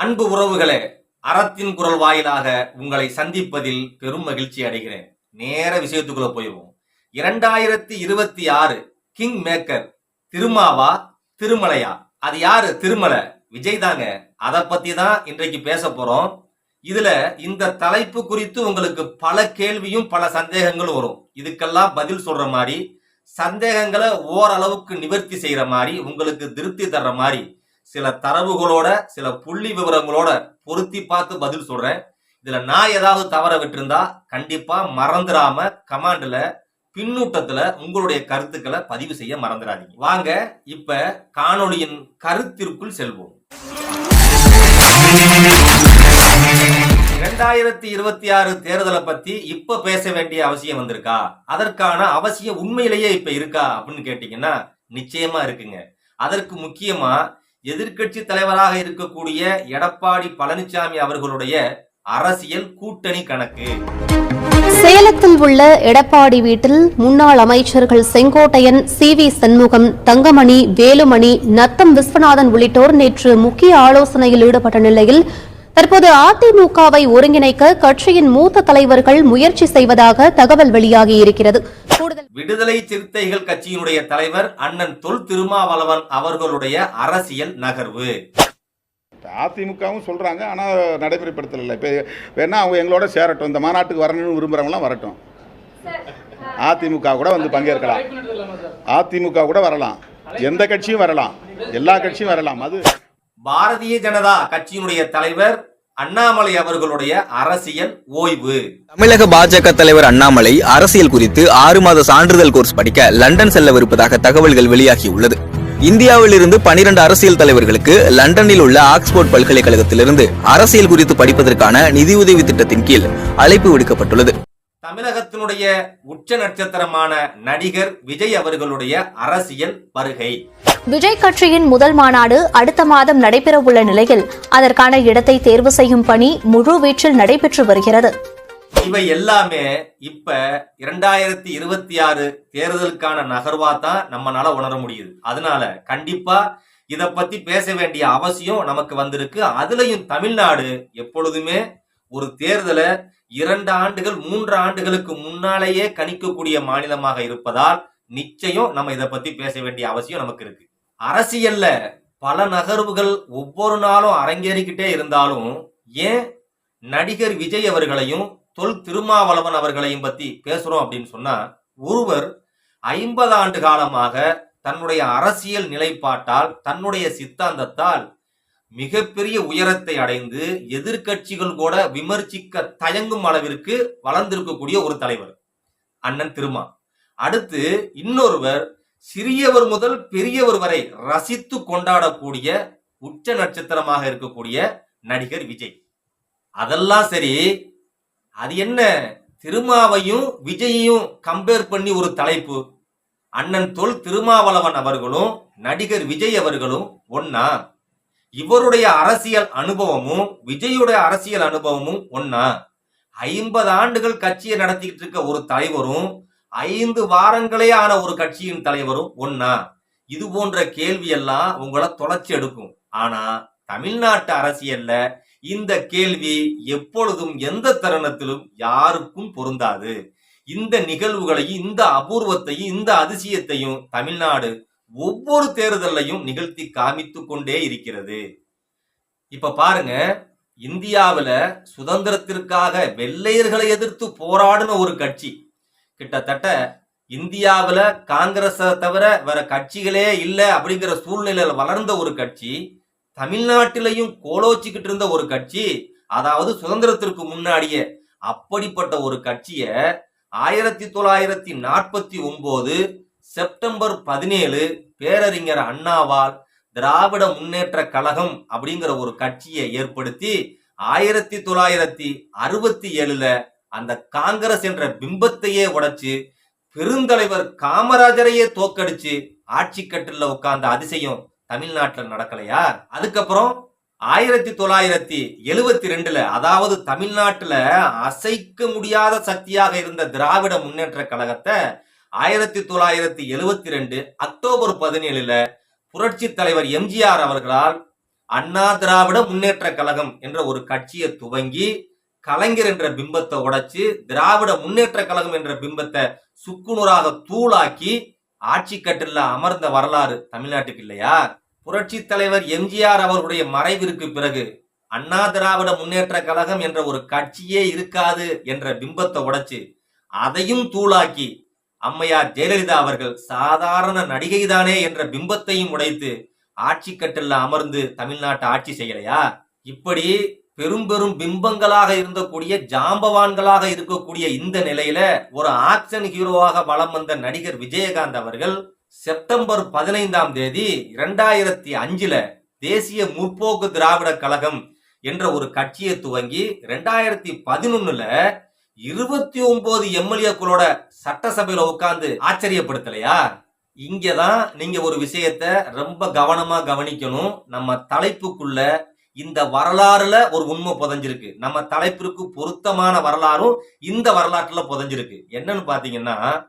அன்பு உறவுகளே அறத்தின் குரல் வாயிலாக உங்களை சந்திப்பதில் பெரும் மகிழ்ச்சி அடைகிறேன். நேர விஷயத்துக்குள்ள போயிடுவோம். இரண்டாயிரத்தி இருபத்தி ஆறு கிங் மேக்கர் திருமாவா திருமலையா? அது யாரு? திருமலை. விஜய் தாங்க. அதை பத்தி தான் இன்றைக்கு பேச போறோம். இதுல இந்த தலைப்பு குறித்து உங்களுக்கு பல கேள்வியும் பல சந்தேகங்களும் வரும். இதுக்கெல்லாம் பதில் சொல்ற மாதிரி சந்தேகங்களை ஓரளவுக்கு நிவர்த்தி செய்யற மாதிரி உங்களுக்கு திருப்தி தர்ற மாதிரி சில தரவுகளோட சில புள்ளி விவரங்களோட பொருத்தி பார்த்து பதில் சொல்றேன். இதுல நான் ஏதாவது தவற விட்டிருந்தா கண்டிப்பா மறந்துடாம கமாண்ட்ல பின்னூட்டத்துல உங்களுடைய கருத்துக்களை பதிவு செய்ய மறந்துடாதீங்க வாங்க இப்ப காணொளியின் கருத்திற்குள் செல்வோம். இரண்டாயிரத்தி இருபத்தி ஆறு தேர்தலை பத்தி இப்ப பேச வேண்டிய அவசியம் வந்திருக்கா? அதற்கான அவசியம் உண்மையிலேயே இப்ப இருக்கா? அப்படின்னு கேட்டீங்கன்னா நிச்சயமா இருக்குங்க. அதற்கு முக்கியமா எதிர்கட்சி தலைவராக இருக்கக்கூடிய எடப்பாடி பழனிசாமி அவர்களுடைய அரசியல் கூட்டணி கணக்கு. சேலத்தில் உள்ள எடப்பாடி வீட்டில் முன்னாள் அமைச்சர்கள் செங்கோட்டையன் சி வி சண்முகம் தங்கமணி வேலுமணி நத்தம் விஸ்வநாதன் உள்ளிட்டோர் நேற்று முக்கிய ஆலோசனையில் ஈடுபட்ட நிலையில் தற்போது அதிமுகவை ஒருங்கிணைக்க கட்சியின் மூத்த தலைவர்கள் முயற்சி செய்வதாக தகவல் வெளியாகியிருக்கிறது. விடுதலை சிறுத்தைகள் கட்சியினுடைய தலைவர் அண்ணன் தொல் திருமாவளவன் அவர்களுடைய அரசியல் நகர்வு. அதிமுகவும் சொல்கிறாங்க ஆனால் நடைமுறைப்படுத்தலை இப்போ வேணா அவங்க எங்களோட சேரட்டும். இந்த மாநாட்டுக்கு வரணும்னு விரும்புகிறவங்களாம் வரட்டும். அதிமுக கூட வந்து பங்கேற்கலாம். அதிமுக கூட வரலாம். எந்த கட்சியும் வரலாம். எல்லா கட்சியும் வரலாம். அது பாரதிய ஜனதா கட்சியினுடைய தலைவர் அண்ணாமலை அவர்களுடைய அரசியல் ஓய்வு. தமிழக பாஜக தலைவர் அண்ணாமலை அரசியல் குறித்து ஆறு மாத சான்றிதழ் கோர்ஸ் படிக்க லண்டன் செல்லவிருப்பதாக தகவல்கள் வெளியாகியுள்ளது. இந்தியாவில் இருந்து பனிரெண்டு அரசியல் தலைவர்களுக்கு லண்டனில் உள்ள ஆக்ஸ்போர்ட் பல்கலைக்கழகத்திலிருந்து அரசியல் குறித்து படிப்பதற்கான நிதியுதவி திட்டத்தின் கீழ் அழைப்பு விடுக்கப்பட்டுள்ளது. தமிழகத்தினுடைய உச்ச நட்சத்திரமான நடிகர் விஜய் அவர்களுடைய அரசியல் வருகை. விஜய் கட்சியின் முதல் மாநாடு அடுத்த மாதம் நடைபெறவுள்ள நிலையில் அதற்கான இடத்தை தேர்வு செய்யும் பணி முழு வீச்சில் நடைபெற்று வருகிறது. இவை எல்லாமே இப்ப இரண்டாயிரத்தி இருபத்தி ஆறு தேர்தலுக்கான நகர்வா தான் நம்மனால உணர முடியுது. அதனால கண்டிப்பா இத பத்தி பேச வேண்டிய அவசியம் நமக்கு வந்திருக்கு. அதுலயும் தமிழ்நாடு எப்பொழுதுமே ஒரு தேர்தலை இரண்டு ஆண்டுகள் மூன்று ஆண்டுகளுக்கு முன்னாலேயே கணிக்கக்கூடிய மாநிலமாக இருப்பதால் நிச்சயம் நம்ம இதை பத்தி பேச வேண்டிய அவசியம் நமக்கு இருக்கு. அரசியல்ல பல நகர்வுகள் ஒவ்வொரு நாளும் அரங்கேறிக்கிட்டே இருந்தாலும் ஏன் நடிகர் விஜய் அவர்களையும் தொல் திருமாவளவன் அவர்களையும் பத்தி பேசுறோம் அப்படின்னு சொன்னா ஒருவர் ஐம்பது ஆண்டு காலமாக தன்னுடைய அரசியல் நிலைப்பாட்டால் தன்னுடைய சித்தாந்தத்தால் மிகப்பெரிய உயரத்தை அடைந்து எதிர்க்கட்சிகள் கூட விமர்சிக்க தயங்கும் அளவிற்கு வளர்ந்திருக்கக்கூடிய ஒரு தலைவர் அண்ணன் திருமா. அடுத்து இன்னொருவர் சிறியவர் முதல் பெரியவர் வரை ரசித்து கொண்டாடக்கூடிய உச்ச நட்சத்திரமாக இருக்கக்கூடிய நடிகர் விஜய். அதெல்லாம் சரி அது என்ன? திருமாவையும் விஜயையும் கம்பேர் பண்ணி ஒரு தலைப்பு. அண்ணன் தொல் திருமாவளவன் அவர்களும் நடிகர் விஜய் அவர்களும் ஒன்னா இவருடைய அரசியல் அனுபவமும் விஜயுடைய அரசியல் அனுபவமும் ஒன்னா ஐம்பது ஆண்டுகள் கட்சியை நடத்திக்கிட்டு இருக்க ஒரு தலைவரும் ஐந்து வாரங்களே ஆன ஒரு கட்சியின் தலைவரும் ஒன்னா இது போன்ற கேள்வி எல்லாம் உங்களை தொலைச்சி எடுக்கும். ஆனா தமிழ்நாட்டு அரசியல்ல இந்த கேள்வி எப்பொழுதும் எந்த தருணத்திலும் யாருக்கும் பொருந்தாது. இந்த நிகழ்வுகளையும் இந்த அபூர்வத்தையும் இந்த அதிசயத்தையும் தமிழ்நாடு ஒவ்வொரு தேர்தலையும் நிகழ்த்தி காமித்து கொண்டே இருக்கிறது. இப்ப பாருங்க இந்தியாவில சுதந்திரத்திற்காக வெள்ளையர்களை எதிர்த்து போராடின ஒரு கட்சி. கிட்டத்தட்ட இந்தியாவில காங்கிரஸை தவிர வேற கட்சிகளே இல்லை அப்படிங்கிற சூழ்நிலையில வளர்ந்த ஒரு கட்சி தமிழ்நாட்டிலையும் கோலோச்சிக்கிட்டு இருந்த ஒரு கட்சி அதாவது சுதந்திரத்திற்கு முன்னாடியே அப்படிப்பட்ட ஒரு கட்சிய ஆயிரத்தி தொள்ளாயிரத்தி நாற்பத்தி ஒன்பது செப்டம்பர் பதினேழு பேரறிஞர் அண்ணாவால் திராவிட முன்னேற்ற கழகம் அப்படிங்கிற ஒரு கட்சியை ஏற்படுத்தி ஆயிரத்தி தொள்ளாயிரத்தி அறுபத்தி ஏழுல அந்த காங்கிரஸ் என்ற பிம்பத்தையே உடைச்சு பெருந்தலைவர் காமராஜரையே தோக்கடிச்சு ஆட்சி கட்டில உட்கார்ந்த அதிசயம் தமிழ்நாட்டில் நடக்கலையா? அதுக்கப்புறம் ஆயிரத்தி தொள்ளாயிரத்தி எழுவத்தி ரெண்டுல அதாவது தமிழ்நாட்டுல அசைக்க முடியாத சக்தியாக இருந்த திராவிட முன்னேற்ற கழகத்தை ஆயிரத்தி தொள்ளாயிரத்தி எழுவத்தி ரெண்டு அக்டோபர் பதினேழுல புரட்சி தலைவர் எம்ஜிஆர் அவர்களால் அண்ணா திராவிட முன்னேற்ற கழகம் என்ற ஒரு கட்சியை துவங்கி கலைஞர் என்ற பிம்பத்தை உடைச்சு திராவிட முன்னேற்ற கழகம் என்ற பிம்பத்தை சுக்குநூறாக தூளாக்கி ஆட்சி கட்டில அமர்ந்த வரலாறு தமிழ்நாட்டுக்கு இல்லையா? புரட்சி தலைவர் எம்ஜிஆர் அவர்களுடைய மறைவிற்கு பிறகு அண்ணா திராவிட முன்னேற்ற கழகம் என்ற ஒரு கட்சியே இருக்காது என்ற பிம்பத்தை உடைச்சு அதையும் தூளாக்கி அம்மையார் ஜெயலலிதா அவர்கள் சாதாரண நடிகைதானே என்ற பிம்பத்தையும் உடைத்து ஆட்சி கட்டில அமர்ந்து தமிழ்நாட்டை ஆட்சி செய்யலையா? இப்படி பெரும் பெரும் பிம்பங்களாக இருந்தக்கூடிய ஜாம்பவான்களாக இருக்கக்கூடிய இந்த நிலையில ஒரு ஆக்ஷன் ஹீரோவாக வலம் வந்த நடிகர் விஜயகாந்த் அவர்கள் செப்டம்பர் பதினைந்தாம் தேதி இரண்டாயிரத்தி அஞ்சுல தேசிய முற்போக்கு திராவிட கழகம் என்ற ஒரு கட்சியை துவங்கி ரெண்டாயிரத்தி பதினொன்னுல இருபத்தி ஒன்பது எம்எல்ஏக்களோட சட்டசபையில உட்கார்ந்து ஆச்சரியப்படுத்தலையா? இங்கதான் நீங்க ஒரு விஷயத்த ரொம்ப கவனமா கவனிக்கணும். நம்ம தலைப்புக்குள்ள இந்த வரலாறுல ஒரு உண்மை புதஞ்சிருக்கு. நம்ம தலைப்பிற்கு பொருத்தமான வரலாறும் இந்த வரலாற்றுல புதைஞ்சிருக்கு. என்னன்னு பாத்தீங்கன்னா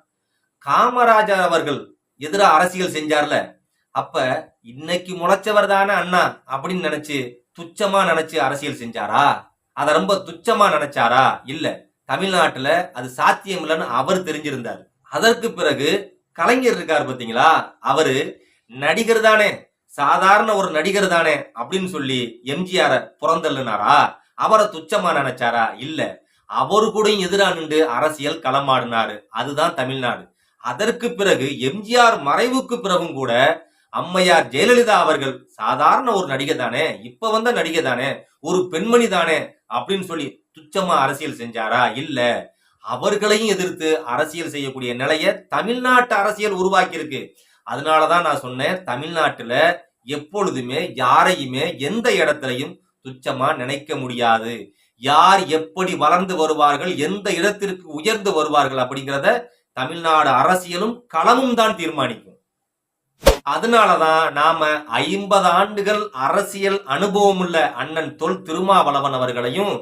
காமராஜர் அவர்கள் எதிராக அரசியல் செஞ்சார்ல. அப்ப இன்னைக்கு முளைச்சவர் தானே அண்ணா அப்படின்னு நினைச்சு துச்சமா நினைச்சு அரசியல் செஞ்சாரா? அதை ரொம்ப துச்சமா நினைச்சாரா? இல்லை. தமிழ்நாட்டுல அது சாத்தியம் இல்லைன்னு அவர் தெரிஞ்சிருந்தார். அதற்கு பிறகு கலைஞர் இருக்கார் பார்த்தீங்களா அவரு நடிகர் தானே சாதாரண ஒரு நடிகர் தானே அப்படின்னு சொல்லி எம்ஜிஆர புறந்தள்ளினாரா? அவரை துச்சமா நினைச்சாரா? இல்ல. அவரு கூடயும் எதிராக நின்று அரசியல் களமாடினாரு. அதுதான் தமிழ்நாடு. அதற்கு பிறகு எம்ஜிஆர் மறைவுக்கு பிறகும் கூட அம்மையார் ஜெயலலிதா அவர்கள் சாதாரண ஒரு நடிகை தானே இப்ப வந்த நடிகை தானே ஒரு பெண்மணி தானே அப்படின்னு சொல்லி துச்சமா அரசியல் செஞ்சாரா? இல்ல. அவர்களையும் எதிர்த்து அரசியல் செய்யக்கூடிய நிலையை தமிழ்நாட்டு அரசியல் உருவாக்கி இருக்கு அதனாலதான் நான் சொன்னேன் தமிழ்நாட்டுல எப்பொழுதுமே யாரையுமே எந்த இடத்துலையும் துச்சமா நினைக்க முடியாது. யார் எப்படி வளர்ந்து வருவார்கள் எந்த இடத்திற்கு உயர்ந்து வருவார்கள் அப்படிங்கிறத தமிழ்நாடு அரசியலும் களமும் தான் தீர்மானிக்கும். அதனாலதான் நாம ஐம்பது ஆண்டுகள் அரசியல் அனுபவம் உள்ள அண்ணன் தொல் திருமாவளவன் அவர்களையும்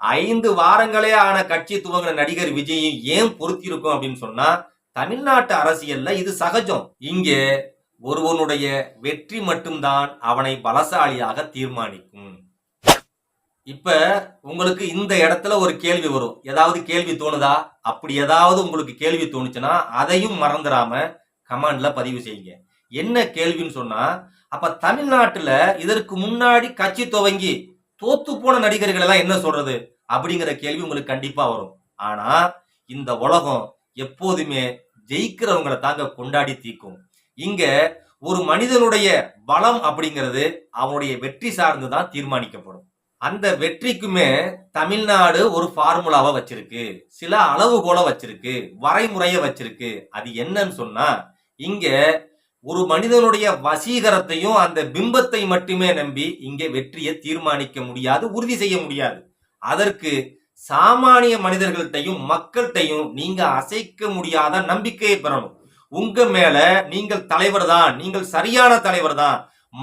ஐந்து வாரங்களே ஆன கட்சி துவங்கின நடிகர் விஜயும் ஏன் பொருத்தியிருக்கும் அப்படின்னு சொன்னா தமிழ்நாட்டு அரசியல்ல இது சகஜம். இங்கே ஒருவனுடைய வெற்றி மட்டும்தான் அவனை பலசாலியாக தீர்மானிக்கும். இப்ப உங்களுக்கு இந்த இடத்துல ஒரு கேள்வி வரும். ஏதாவது கேள்வி தோணுதா? அப்படி ஏதாவது உங்களுக்கு கேள்வி தோணுச்சுன்னா அதையும் மறந்துடாம கமெண்ட்ல பதிவு செய்யுங்க. என்ன கேள்வின்னு சொன்னா அப்ப தமிழ்நாட்டுல இதற்கு முன்னாடி கட்சி துவங்கி தோத்து போன நடிகர்கள் எல்லாம் என்ன சொல்றது? அப்படிங்கிற கேள்வி உங்களுக்கு கண்டிப்பா வரும். ஆனா இந்த உலகம் எப்போதுமே ஜெயிக்கிறவங்களை தாங்க கொண்டாடி தீக்கும். இங்க ஒரு மனிதனுடைய பலம் அப்படிங்கிறது அவனுடைய வெற்றி சார்ந்து தான் தீர்மானிக்கப்படும். அந்த வெற்றிக்குமே தமிழ்நாடு ஒரு ஃபார்முலாவை வச்சிருக்கு. சில அளவுகோலை வச்சிருக்கு. வரைமுறையை வச்சிருக்கு. அது என்னன்னு சொன்னா இங்க ஒரு மனிதனுடைய வசீகரத்தையும் அந்த பிம்பத்தை மட்டுமே நம்பி இங்கே வெற்றியை தீர்மானிக்க முடியாது உறுதி செய்ய முடியாது. அதற்கு சாமானிய மனிதர்கள்ட்டையும் மக்கள்கிட்டையும் நீங்க அசைக்க முடியாத நம்பிக்கையை பெறணும். உங்க மேல நீங்கள் தலைவர் தான் நீங்கள் சரியான தலைவர் தான்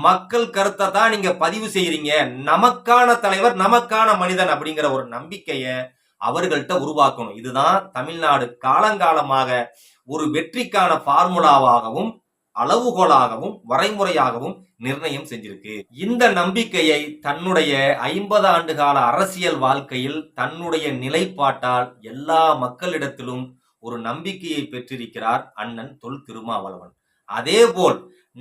மக்கள் கருத்தை தான் நீங்க பதிவு செய்யறீங்க நமக்கான தலைவர் நமக்கான மனிதன் அப்படிங்கிற ஒரு நம்பிக்கைய அவர்கள்ட்ட உருவாக்கணும். இதுதான் தமிழ்நாடு காலங்காலமாக ஒரு வெற்றிக்கான ஃபார்முலாவாகவும் அளவுகோலாகவும் வரைமுறையாகவும் நிர்ணயம் செஞ்சிருக்கு. இந்த நம்பிக்கையை தன்னுடைய ஐம்பது ஆண்டு கால அரசியல் வாழ்க்கையில் தன்னுடைய நிலைப்பாட்டால் எல்லா மக்களிடத்திலும் ஒரு நம்பிக்கையை பெற்றிருக்கிறார் அண்ணன் தொல் திருமாவளவன். அதேபோல்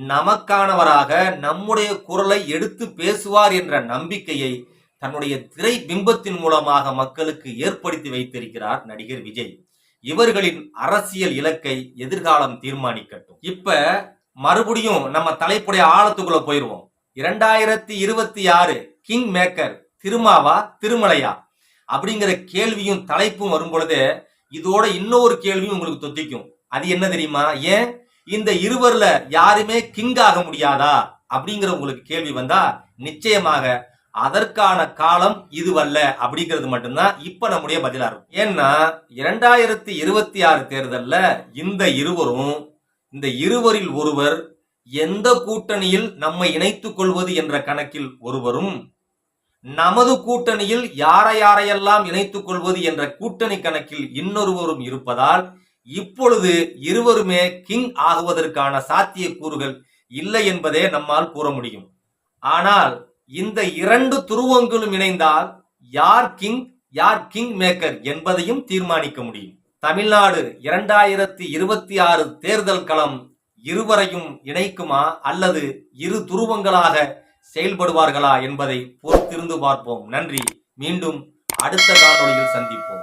நமக்கானவராக நம்முடைய குரலை எடுத்து பேசுவார் என்ற நம்பிக்கையை தன்னுடைய திரை பிம்பத்தின் மூலமாக மக்களுக்கு ஏற்படுத்தி வைத்திருக்கிறார் நடிகர் விஜய். இவர்களின் அரசியல் இலக்கை எதிர்காலம் தீர்மானிக்கட்டும். இப்ப மறுபடியும் நம்ம தலைப்புடைய ஆழத்துக்குள்ள போயிருவோம். இரண்டாயிரத்தி இருபத்தி ஆறு கிங் மேக்கர் திருமாவா திருமலையா? அப்படிங்கிற கேள்வியும் தலைப்பும் வரும் பொழுது இதோட இன்னொரு கேள்வியும் உங்களுக்கு தொத்திக்கும். அது என்ன தெரியுமா? ஏன்? இந்த இருவர்ல யாருமே கிங் ஆக முடியாதா? அப்படிங்கிற உங்களுக்கு கேள்வி வந்தா நிச்சயமாக அதற்கான காலம் இதுவல்ல அப்படிங்கிறது மட்டும்தான் இப்ப நம்முடைய பதிலா இருக்கும். ஏன்னா இரண்டாயிரத்தி இருபத்தி ஆறு தேர்தல்ல இந்த இருவரும் இந்த இருவரில் ஒருவர் எந்த கூட்டணியில் நம்மை இணைத்துக் கொள்வது என்ற கணக்கில் ஒருவரும் நமது கூட்டணியில் யாரை யாரையெல்லாம் இணைத்துக் கொள்வது என்ற கூட்டணி கணக்கில் இன்னொருவரும் இருப்பதால் இப்பொழுது இருவருமே கிங் ஆகுவதற்கான சாத்தியக்கூறுகள் இல்லை என்பதே நம்மால் கூற முடியும். ஆனால் இந்த இரண்டு துருவங்களும் இணைந்தால் யார் கிங் யார் கிங் மேக்கர் என்பதையும் தீர்மானிக்க முடியும். தமிழ்நாடு இரண்டாயிரத்தி இருபத்தி ஆறு தேர்தல் களம் இருவரையும் இணைக்குமா அல்லது இரு துருவங்களாக செயல்படுவார்களா என்பதை பொறுத்திருந்து பார்ப்போம். நன்றி. மீண்டும் அடுத்த காணொலியில் சந்திப்போம்.